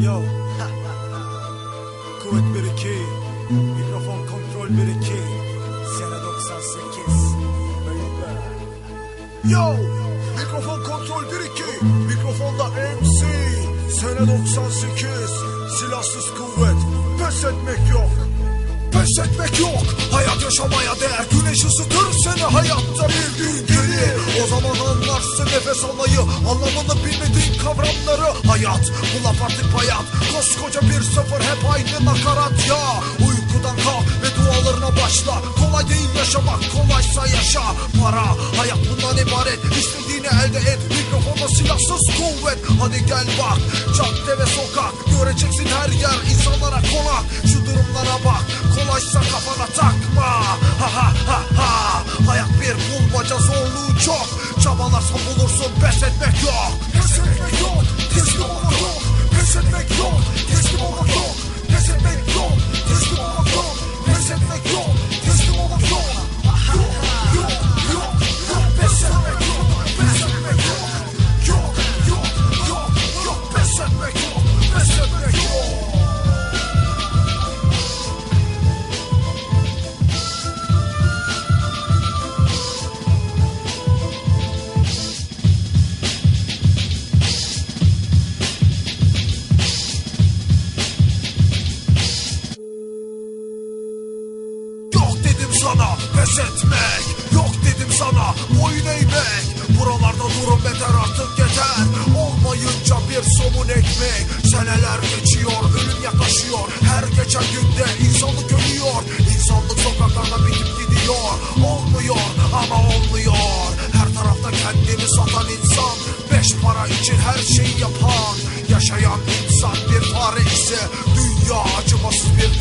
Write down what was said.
Yo. Kuvvet 1-2. Mikrofon kontrol 1-2. Sene 98. Baby. Yo. Mikrofon kontrol 1-2. Mikrofonda MC. Sene 98. Silahsız kuvvet. Pes etmek yok. Pes etmek yok Hayat yaşamaya değer Güneş ısıtır seni hayatta bildiğin geri O zaman anlarsın nefes almayı Anlamını bilmediğin kavramları Hayat bu laf artık bayat. Koskoca bir sıfır hep aynı nakarat ya. Uykudan kalk ve dualarına başla. Kolay değil yaşamak kolaysa yaşa. Para hayat bundan ibaret. İstediğini elde et. Mikrofonda silahsız kuvvet. Hadi gel bak Cadde ve sokak. Göreceksin her yer insanlara konak. Şu durumlara bak Kolaysa kafana pes etmek Yok dedim sana boyun eğmek. Buralarda durum beter artık yeter. Olmayınca bir somun ekmek. Seneler geçiyor ölüm yaklaşıyor. Her geçen günde insanlık ölüyor. İnsanlık sokaklarda bitip gidiyor. Olmuyor ama olmuyor. Her tarafta kendini satan insan. Beş para için her şeyi yapan. Yaşayan insan bir fare ise Dünya acımasız bir